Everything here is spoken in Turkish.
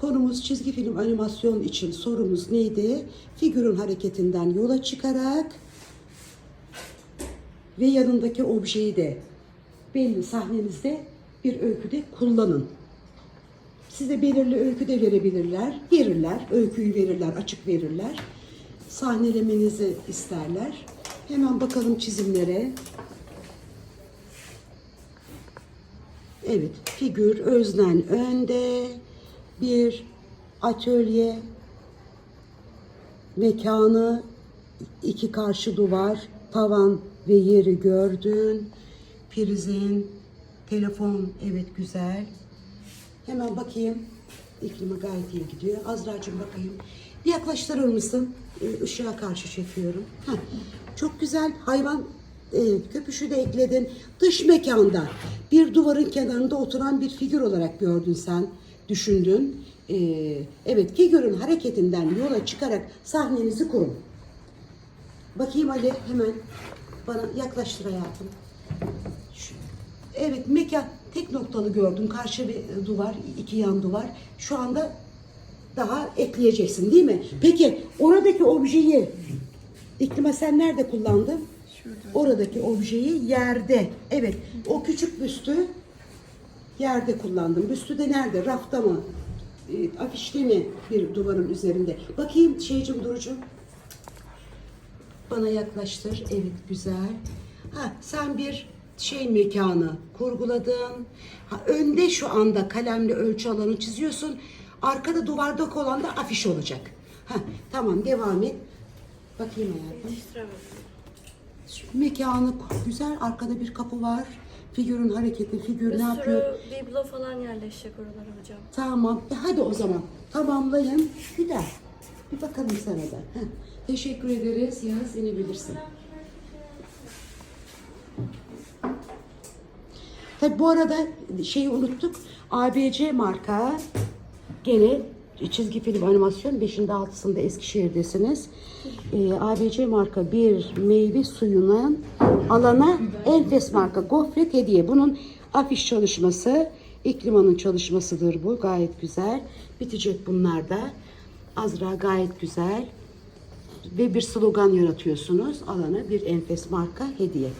Konumuz çizgi film animasyon için sorumuz neydi? Figürün hareketinden yola çıkarak ve yanındaki objeyi de belli sahnenizde bir öyküde kullanın. Size belirli öykü de verebilirler. Verirler. Öyküyü verirler. Açık verirler. Sahnelemenizi isterler. Hemen bakalım çizimlere. Evet. Figür öznen önde. Bir atölye mekanı iki karşı duvar, tavan ve yeri gördün. Prizin, telefon evet güzel. Hemen bakayım. İklimi gayet iyi gidiyor. Azra'cığım bakayım. Bir yaklaştırır mısın? Ee, Işığa karşı çekiyorum. Heh. Çok güzel hayvan e, köpüşü de ekledin. Dış mekanda bir duvarın kenarında oturan bir figür olarak gördün sen. Düşündün. Ee, evet figürün hareketinden yola çıkarak sahnenizi kurun. Bakayım Ali hemen bana yaklaştır hayatım. Şu- Evet mekan tek noktalı gördüm. Karşı bir duvar, iki yan duvar. Şu anda daha ekleyeceksin değil mi? Peki oradaki objeyi İklima sen nerede kullandın? Oradaki objeyi yerde. Evet o küçük büstü yerde kullandım. Büstü de nerede? Rafta mı? E, afişte mi bir duvarın üzerinde? Bakayım şeycim Duru'cum. Bana yaklaştır. Evet güzel. Ha sen bir şey mekanı kurguladın. Ha, önde şu anda kalemle ölçü alanı çiziyorsun. Arkada duvarda olan da afiş olacak. Ha, tamam devam et. Bakayım hayatım. Şu mekanı güzel. Arkada bir kapı var. Figürün hareketi, figür Bir ne yapıyor? sürü biblo falan yerleşecek oralara hocam. Tamam. E hadi o zaman tamamlayın. Bir de bir bakalım sana da. Heh. Teşekkür ederiz. Yaz inebilirsin. Tabi bu arada şeyi unuttuk. ABC marka gene çizgi film animasyon 5'inde 6'sında Eskişehir'desiniz. Ee, ABC marka bir meyve suyunun alana enfes marka gofret hediye. Bunun afiş çalışması İklima'nın çalışmasıdır bu. Gayet güzel. Bitecek bunlar da. Azra gayet güzel. Ve bir slogan yaratıyorsunuz. Alana bir enfes marka hediye.